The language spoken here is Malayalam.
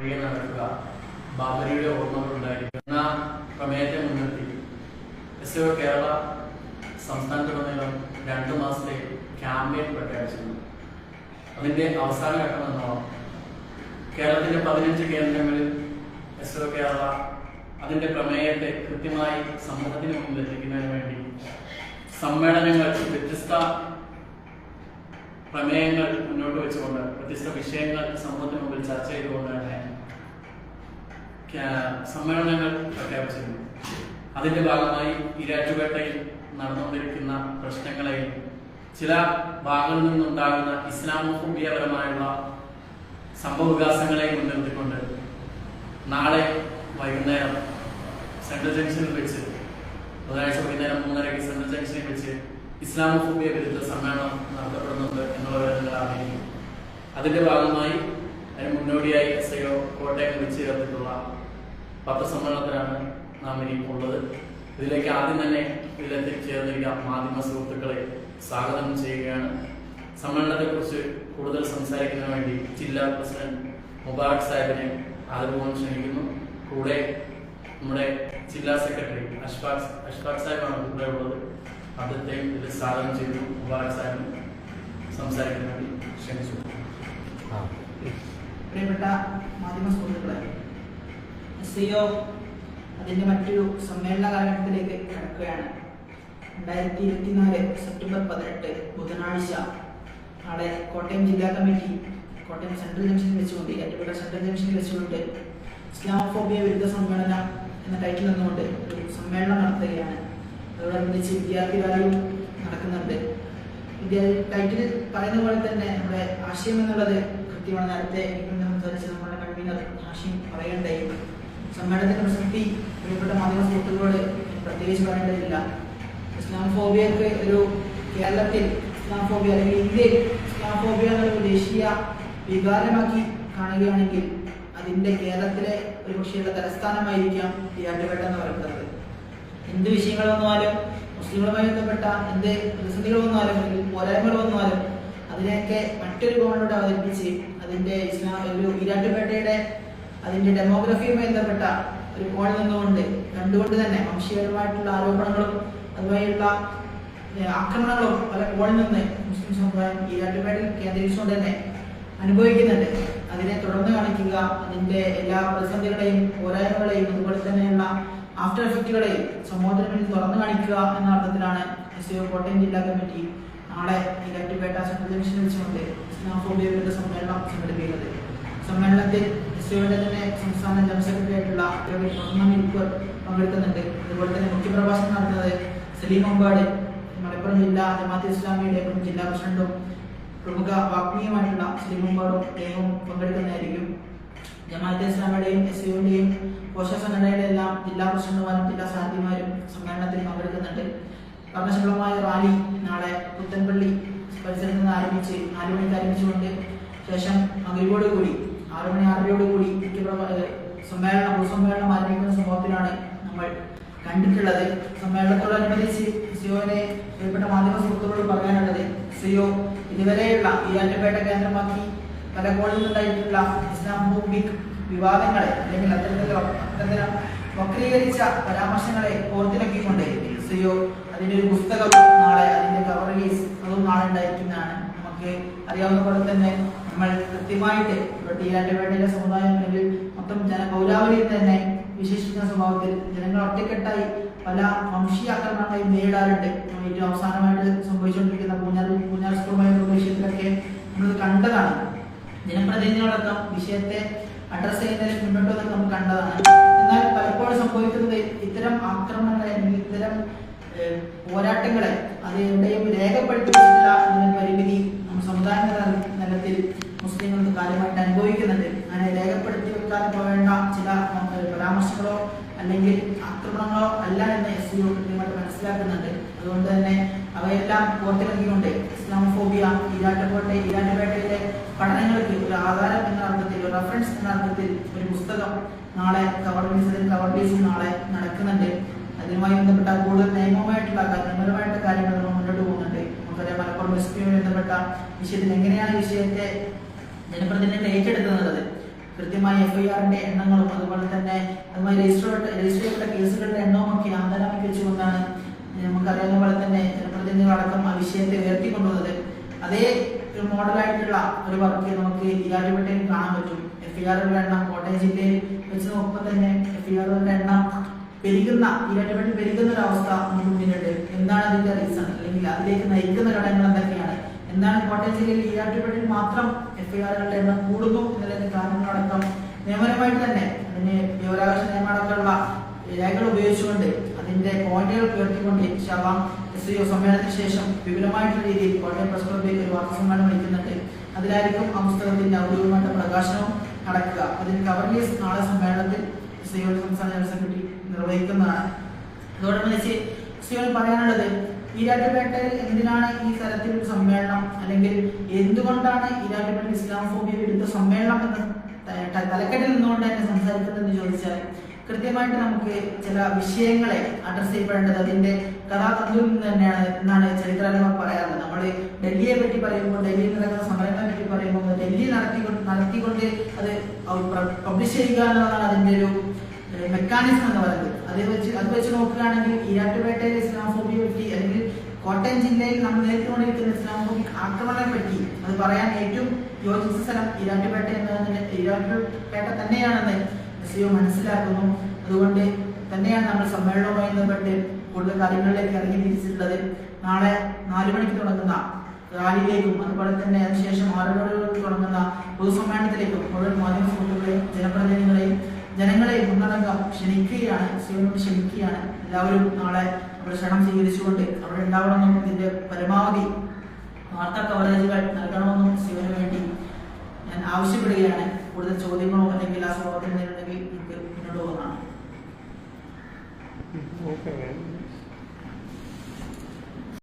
നടക്കുക. ബാബരിയുടെ ഓർമ്മകൾ ഉണ്ടായിരിക്കുക എന്ന പ്രമേയത്തെ മുൻനിർത്തി. എസ് ഒ കേരള സംസ്ഥാനത്തുടനീളം രണ്ടു മാസത്തെ ക്യാമ്പയിൻ പ്രഖ്യാപിച്ചിരുന്നു. അതിന്റെ അവസാന ഘട്ടം എന്നോണം കേരളത്തിന്റെ പതിനഞ്ച് കേന്ദ്രങ്ങളിൽ എസ് ഒ കേരള അതിന്റെ പ്രമേയത്തെ കൃത്യമായി സമൂഹത്തിന് മുന്നിൽ എത്തിക്കുന്നതിന് വേണ്ടി സമ്മേളനങ്ങൾ വ്യത്യസ്ത പ്രമേയങ്ങൾ മുന്നോട്ട് വെച്ചുകൊണ്ട് വ്യത്യസ്ത വിഷയങ്ങൾ സമൂഹത്തിന് മുമ്പിൽ ചർച്ച ചെയ്തുകൊണ്ട് തന്നെ സമ്മേളനങ്ങൾ പ്രഖ്യാപിച്ചിരുന്നു അതിന്റെ ഭാഗമായി ഇരാറ്റുപേട്ടയിൽ നടന്നുകൊണ്ടിരിക്കുന്ന പ്രശ്നങ്ങളെയും ചില ഭാഗങ്ങളിൽ നിന്നുണ്ടാകുന്ന ഇസ്ലാമോഫോബിയപരമായുള്ള സംഭവ വികാസങ്ങളെ മുൻനിർത്തിക്കൊണ്ട് നാളെ വൈകുന്നേരം സെൻട്രൽ ജംഗ്ഷനിൽ വെച്ച് ബുധനാഴ്ച വൈകുന്നേരം മൂന്നരയ്ക്ക് സെൻട്രൽ ജംഗ്ഷനിൽ വെച്ച് ഇസ്ലാമോഫോബിയ വിരുദ്ധ സമ്മേളനം നടത്തപ്പെടുന്നുണ്ട് എന്നുള്ള വിവരങ്ങൾ അറിയിക്കും അതിന്റെ ഭാഗമായി അതിന് മുന്നോടിയായി എസ് ഐ കോട്ടയം വെച്ച് ചേർത്തിട്ടുള്ള പത്രസമ്മേളനത്തിലാണ് നാം ഇനി ഉള്ളത് ഇതിലേക്ക് ആദ്യം തന്നെ ഇതിലെത്തി ചേർന്നിരിക്കുന്ന മാധ്യമ സുഹൃത്തുക്കളെ സ്വാഗതം ചെയ്യുകയാണ്. സമ്മേളനത്തെക്കുറിച്ച് കൂടുതൽ സംസാരിക്കുന്നതിന് വേണ്ടി ജില്ലാ പ്രസിഡന്റ് മുബാറക് സാഹിബിനെ ആദരപൂർവം ക്ഷണിക്കുന്നു. കൂടെ നമ്മുടെ ജില്ലാ സെക്രട്ടറി അഷ്ഫാഖ് അഷ്ഫാഖ് സാഹിബാണ് കൂടെ ഉള്ളത്. അദ്ദേഹത്തെയും ഇതിൽ സ്വാഗതം ചെയ്തു മുബാറക് സാഹിബിന് സംസാരിക്കുന്നതിന് വേണ്ടി ക്ഷണിച്ചു. പ്രിയപ്പെട്ട മാധ്യമ സുഹൃത്തുക്കളെ എസ് ഒ അതിന്റെ മറ്റൊരു സമ്മേളന കാലഘട്ടത്തിലേക്ക് കടക്കുകയാണ്. രണ്ടായിരത്തി ഇരുപത്തിനാല് സെപ്റ്റംബർ പതിനെട്ട് ബുധനാഴ്ച നാളെ കോട്ടയം ജില്ലാ കമ്മിറ്റി കോട്ടയം സെൻട്രൽ ജംഗ്ഷനിൽ വെച്ചുകൊണ്ട് ഏറ്റുപേട്ട സെൻട്രൽ ജംഗ്ഷനിൽ വെച്ചുകൊണ്ട് ഇസ്ലാമോഫോബിയ വിരുദ്ധ സമ്മേളനം എന്ന ടൈറ്റിൽ നിന്നുകൊണ്ട് ഒരു സമ്മേളനം നടത്തുകയാണ്. അതോടനുബന്ധിച്ച് വിദ്യാർത്ഥി റാലിയും നടക്കുന്നുണ്ട്. വിദ്യാർത്ഥി ടൈറ്റിൽ പറയുന്ന പോലെ തന്നെ നമ്മുടെ ആശയം എന്നുള്ളത് കൃത്യമാണ്. നേരത്തെ സംസാരിച്ച് നമ്മുടെ കൺവീനർ ആശയം പറയേണ്ടായി സമ്മേളനത്തിന്റെ പ്രസക്തി പ്രിയപ്പെട്ട മാധ്യമ സുഹൃത്തുക്കളോട് പ്രത്യേകിച്ച് പറയേണ്ടതില്ല. ഇസ്ലാം ഫോബിയക്ക് ഒരു കേരളത്തിൽ ഇസ്ലാം ഫോബിയ അല്ലെങ്കിൽ ഇന്ത്യയിൽ ഇസ്ലാം ഫോബിയ എന്നൊരു ദേശീയ വികാരമാക്കി കാണുകയാണെങ്കിൽ അതിന്റെ കേരളത്തിലെ ഒരു പക്ഷേ തലസ്ഥാനമായിരിക്കാം തിയാറ്റുപേട്ട എന്ന് പറയുന്നത്. എന്ത് വിഷയങ്ങൾ വന്നാലും മുസ്ലിങ്ങളുമായി ബന്ധപ്പെട്ട എന്ത് പ്രതിസന്ധികൾ വന്നാലും പോരായ്മകൾ വന്നാലും അതിനെയൊക്കെ മറ്റൊരു കോണിലൂടെ അവതരിപ്പിച്ച് അതിന്റെ ഇസ്ലാം ഒരു ഈരാട്ടുപേട്ടയുടെ അതിന്റെ ഡെമോഗ്രഫിയുമായി ബന്ധപ്പെട്ട ഒരു കോണിൽ നിന്നുകൊണ്ട് കണ്ടുകൊണ്ട് തന്നെ വംശീയപരമായിട്ടുള്ള ആരോപണങ്ങളും അതുമായുള്ള ആക്രമണങ്ങളും പല കോണിൽ നിന്ന് മുസ്ലിം സമുദായം ഈ രണ്ടുപേരിൽ കേന്ദ്രീകരിച്ചുകൊണ്ട് തന്നെ അനുഭവിക്കുന്നുണ്ട്. അതിനെ തുടർന്ന് കാണിക്കുക അതിന്റെ എല്ലാ പ്രതിസന്ധികളെയും പോരായ്മകളെയും അതുപോലെ തന്നെയുള്ള ആഫ്റ്റർ എഫക്റ്റുകളെയും സമൂഹത്തിന് മുന്നിൽ തുറന്നു കാണിക്കുക എന്ന അർത്ഥത്തിലാണ് എസ് കോട്ടയം ജില്ലാ കമ്മിറ്റി നാളെ ഇരട്ടിപേട്ട സെൻട്രൽ ജംഗ്ഷനിൽ വെച്ചുകൊണ്ട് വിരുദ്ധ സമ്മേളനം സംഘടിപ്പിക്കുന്നത്. സമ്മേളനത്തിൽ ഇസ്രോയുടെ തന്നെ സംസ്ഥാന ജനറൽ സെക്രട്ടറി ആയിട്ടുള്ള ഇക്ബർ പങ്കെടുക്കുന്നുണ്ട്. അതുപോലെ തന്നെ മുഖ്യപ്രഭാഷണം നടത്തുന്നത് സലീം അമ്പാട് മലപ്പുറം ജില്ലാ ജമാഅത്ത് ഇസ്ലാമിയുടെ മുൻ ജില്ലാ പ്രസിഡന്റും പ്രമുഖ വാഗ്മിയുമായിട്ടുള്ള സലീം അമ്പാടും അദ്ദേഹവും പങ്കെടുക്കുന്നതായിരിക്കും. ജമാഅത്ത് ഇസ്ലാമിയുടെയും എസ് യുടെയും സംഘടനയുടെ എല്ലാം ജില്ലാ പ്രസിഡന്റുമാരും ജില്ലാ സാധ്യമാരും സമ്മേളനത്തിൽ പങ്കെടുക്കുന്നുണ്ട്. വർണശബളമായ റാലി നാളെ പുത്തൻപള്ളി പരിസരത്ത് നിന്ന് ആരംഭിച്ച് നാലു മണിക്ക് ആരംഭിച്ചുകൊണ്ട് ശേഷം മകരോട് കൂടി ആറു ആറരയോട് കൂടി സമ്മേളനം പൊതുസമ്മേളനം ആരംഭിക്കുന്ന സംഭവത്തിലാണ് നമ്മൾ കണ്ടിട്ടുള്ളത്. സമ്മേളനത്തോടനുബന്ധിച്ച് സിയോനെ പ്രിയപ്പെട്ട മാധ്യമ സുഹൃത്തുക്കളോട് പറയാനുള്ളത് സിയോ ഇതുവരെയുള്ള ഈ അറ്റപ്പേട്ട കേന്ദ്രമാക്കി പല കോണിൽ നിന്നുണ്ടായിട്ടുള്ള ഇസ്ലാമോബിക് വിവാദങ്ങളെ അല്ലെങ്കിൽ അത്തരത്തിലുള്ള അത്തരം വക്രീകരിച്ച പരാമർശങ്ങളെ ഓർത്തിണക്കിക്കൊണ്ട് സിയോ അതിന്റെ ഒരു പുസ്തകം നാളെ അതിന്റെ കവർ റിലീസ് അതും നാളെ ഉണ്ടായിരിക്കുന്നതാണ്. നമുക്ക് അറിയാവുന്ന പോലെ തന്നെ നമ്മൾ കൃത്യമായിട്ട് ഇവിടെ ഈരാറ്റുപേട്ടയിലെ സമുദായം അല്ലെങ്കിൽ മൊത്തം ജന പൗരാവലിയിൽ തന്നെ വിശേഷിക്കുന്ന സ്വഭാവത്തിൽ ജനങ്ങൾ ഒറ്റക്കെട്ടായി പല വംശീയ ആക്രമണങ്ങളെയും നേരിടാറുണ്ട് ഏറ്റവും അവസാനമായിട്ട് സംഭവിച്ചുകൊണ്ടിരിക്കുന്ന പൂഞ്ഞാർ പൂഞ്ഞാർ സ്കൂളുമായി പ്രദേശത്തിലൊക്കെ നമ്മൾ കണ്ടതാണ്. ജനപ്രതിനിധികളടക്കം വിഷയത്തെ അഡ്രസ് ചെയ്യുന്നതിന് മുന്നോട്ട് വന്നത് നമ്മൾ കണ്ടതാണ്. എന്നാൽ പലപ്പോഴും സംഭവിക്കുന്നത് ഇത്തരം ആക്രമണങ്ങളെ അല്ലെങ്കിൽ ഇത്തരം പോരാട്ടങ്ങളെ അത് എവിടെയും രേഖപ്പെടുത്തിയിട്ടില്ല എന്നൊരു പരിമിതി സമുദായ മുസ്ലിങ്ങൾക്ക് കാര്യമായിട്ട് അനുഭവിക്കുന്നുണ്ട്. അങ്ങനെ രേഖപ്പെടുത്തി വെക്കാൻ പോവേണ്ട ചില പരാമർശങ്ങളോ അല്ലെങ്കിൽ ആക്രമണങ്ങളോ അല്ല എന്ന് എസ് യു കൃത്യമായിട്ട് മനസ്സിലാക്കുന്നുണ്ട്. അതുകൊണ്ട് തന്നെ അവയെല്ലാം പുറത്തിറക്കിക്കൊണ്ട് ഇസ്ലാമോഫോബിയ ഈരാട്ടുകോട്ടെ ഈരാട്ടുപേട്ടയിലെ പഠനങ്ങൾക്ക് ഒരു ആധാരം എന്ന അർത്ഥത്തിൽ ഒരു റെഫറൻസ് എന്ന അർത്ഥത്തിൽ ഒരു പുസ്തകം നാളെ കവർ ബീസിൽ കവർ ബീസിൽ നാളെ നടക്കുന്നുണ്ട്. അതിനുമായി ബന്ധപ്പെട്ട കൂടുതൽ നിയമമായിട്ടുള്ള നിയമപരമായിട്ടുള്ള കാര്യങ്ങൾ നമ്മൾ മുന്നോട്ട് പോകുന്നുണ്ട്. നമുക്കറിയാം മലപ്പുറം എസ് പിയുമായി ബന്ധപ്പെട്ട വിഷയത്തിൽ എങ്ങനെയാണ് വിഷയത്തെ ജനപ്രതിനിധികൾ ഏറ്റെടുക്കുന്നത് കൃത്യമായി എഫ്ഐആറിന്റെ എണ്ണങ്ങളും അതുപോലെ തന്നെ അതുമായി രജിസ്റ്റർ രജിസ്റ്റർ ചെയ്യപ്പെട്ട കേസുകളുടെ എണ്ണവും ഒക്കെ ആധാരമാക്കിവെച്ചുകൊണ്ടാണ് നമുക്കറിയാവുന്ന പോലെ തന്നെ ജനപ്രതിനിധികൾ അടക്കം ആ വിഷയത്തെ ഉയർത്തിക്കൊണ്ടുവന്നത്. അതേ മോഡലായിട്ടുള്ള ഒരു വർക്ക് നമുക്ക് ഈരാറ്റുപേട്ടയിൽ കാണാൻ പറ്റും. എഫ്ഐആറുകളുടെ എണ്ണം കോട്ടയം ജില്ലയിൽ വെച്ച് നോക്കുമ്പോൾ തന്നെ എഫ്ഐആറുകളുടെ എണ്ണം പെരുകുന്ന ഈരാറ്റുപേട്ടയിൽ പെരുകുന്ന ഒരു അവസ്ഥ നമുക്ക് മുന്നിലുണ്ട്. എന്താണ് അതിന്റെ റീസൺ അല്ലെങ്കിൽ അതിലേക്ക് നയിക്കുന്ന ഘടകങ്ങൾ എന്തൊക്കെയാണ്? എന്താണ് കോട്ടയം ജില്ലയിൽ ഈരാറ്റുപേട്ടയിൽ മാത്രം എഫ്ഐആറുകളുടെ എണ്ണം കൂടുന്നു എന്നതിന്റെ കാരണങ്ങളടക്കം നിയമപരമായിട്ട് തന്നെ അതിന് വിവരാവകാശ നിയമമടക്കമുള്ള രേഖകൾ ഉപയോഗിച്ചുകൊണ്ട് അതിന്റെ പോയിന്റുകൾ ഉയർത്തിക്കൊണ്ട് ഇൻഷാല്ലാം എസ് ഐ സമ്മേളനത്തിന് ശേഷം വിപുലമായിട്ടുള്ള രീതിയിൽ കോട്ടയം പ്രസ് ക്ലബിൽ ഒരു വാർത്താ സമ്മേളനം വിളിക്കുന്നുണ്ട്. അതിലായിരിക്കും ആ പുസ്തകത്തിന്റെ ഔദ്യോഗികമായിട്ട് പ്രകാശനവും നടക്കുക. അതിന് കവർ ലീസ് നാളെ സമ്മേളനത്തിൽ എസ് ഐ സംസ്ഥാന ജനറൽ സെക്രട്ടറി നിർവഹിക്കുന്നതാണ്. അതോടൊപ്പം എസ് ഐ പറയാനുള്ളത് ഈരാറ്റുപേട്ടയിൽ എന്തിനാണ് ഈ തരത്തിൽ സമ്മേളനം? അല്ലെങ്കിൽ എന്തുകൊണ്ടാണ് ഈരാറ്റുപേട്ട ഇസ്ലാമോഫോബിയ വിരുദ്ധ സമ്മേളനം എന്ന തലക്കെട്ടിൽ നിന്നുകൊണ്ട് തന്നെ സംസാരിക്കുന്നതെന്ന് ചോദിച്ചാൽ കൃത്യമായിട്ട് നമുക്ക് ചില വിഷയങ്ങളെ അഡ്രസ് ചെയ്യപ്പെടേണ്ടത് അതിന്റെ കഥാതന്തുവിൽ നിന്ന് തന്നെയാണ് എന്നാണ് ചരിത്രകാരന്മാർ പറയാറുള്ളത് നമ്മൾ ഡൽഹിയെ പറ്റി പറയുമ്പോൾ ഡൽഹിയിൽ നടക്കുന്ന സമരങ്ങളെ പറ്റി പറയുമ്പോൾ ഡൽഹി നടത്തിക്കൊണ്ട് നടത്തിക്കൊണ്ട് അത് പബ്ലിഷ് ചെയ്യുക എന്നുള്ളതാണ് അതിന്റെ ഒരു മെക്കാനിസം എന്ന് പറയുന്നത്. അത് വെച്ച് അത് വെച്ച് നോക്കുകയാണെങ്കിൽ ഈരാറ്റുപേട്ടയിലെ ഇസ്ലാമോഫോബിയെ പറ്റി അല്ലെങ്കിൽ കോട്ടയം ജില്ലയിൽ നമ്മൾ നേരിട്ടുകൊണ്ടിരിക്കുന്ന ഇസ്ലാമോഫോബിക് ആക്രമണത്തെ പറ്റി അത് പറയാൻ ഏറ്റവും യോജിച്ച സ്ഥലം ഈരാറ്റുപേട്ട എന്നതിന് ഈരാറ്റുപേട്ട തന്നെയാണെന്ന് എസ് മനസ്സിലാക്കുന്നു. അതുകൊണ്ട് തന്നെയാണ് നമ്മൾ സമ്മേളനവുമായി ബന്ധപ്പെട്ട് കൂടുതൽ കാര്യങ്ങളിലേക്ക് ഇറങ്ങി തിരിച്ചിട്ടുള്ളത്. നാളെ നാലു മണിക്ക് തുടങ്ങുന്ന റാലിയിലേക്കും അതുപോലെ തന്നെ അതിനുശേഷം ആറുകളിലേക്ക് തുടങ്ങുന്ന പൊതുസമ്മേളനത്തിലേക്കും മുഴുവൻ മാധ്യമ സുഹൃത്തുക്കളെയും ജനപ്രതിനിധികളെയും ജനങ്ങളെയും ഒന്നടങ്കം ക്ഷണിക്കുകയാണ് ശിവനോട് ക്ഷണിക്കുകയാണ്. എല്ലാവരും നാളെ നമ്മൾ ക്ഷണം സ്വീകരിച്ചുകൊണ്ട് അവിടെ ഉണ്ടാവണമെന്നും ഇതിന്റെ പരമാവധി വാർത്താ കവറേജുകൾ നൽകണമെന്നും ശിവന് വേണ്ടി ഞാൻ ആവശ്യപ്പെടുകയാണ്. കൂടുതൽ ചോദ്യങ്ങളോ അല്ലെങ്കിൽ ആ സ്വഭാവത്തിൽ ഉണ്ടെങ്കിൽ എനിക്ക് മുന്നോട്ട് പോകുന്നതാണ്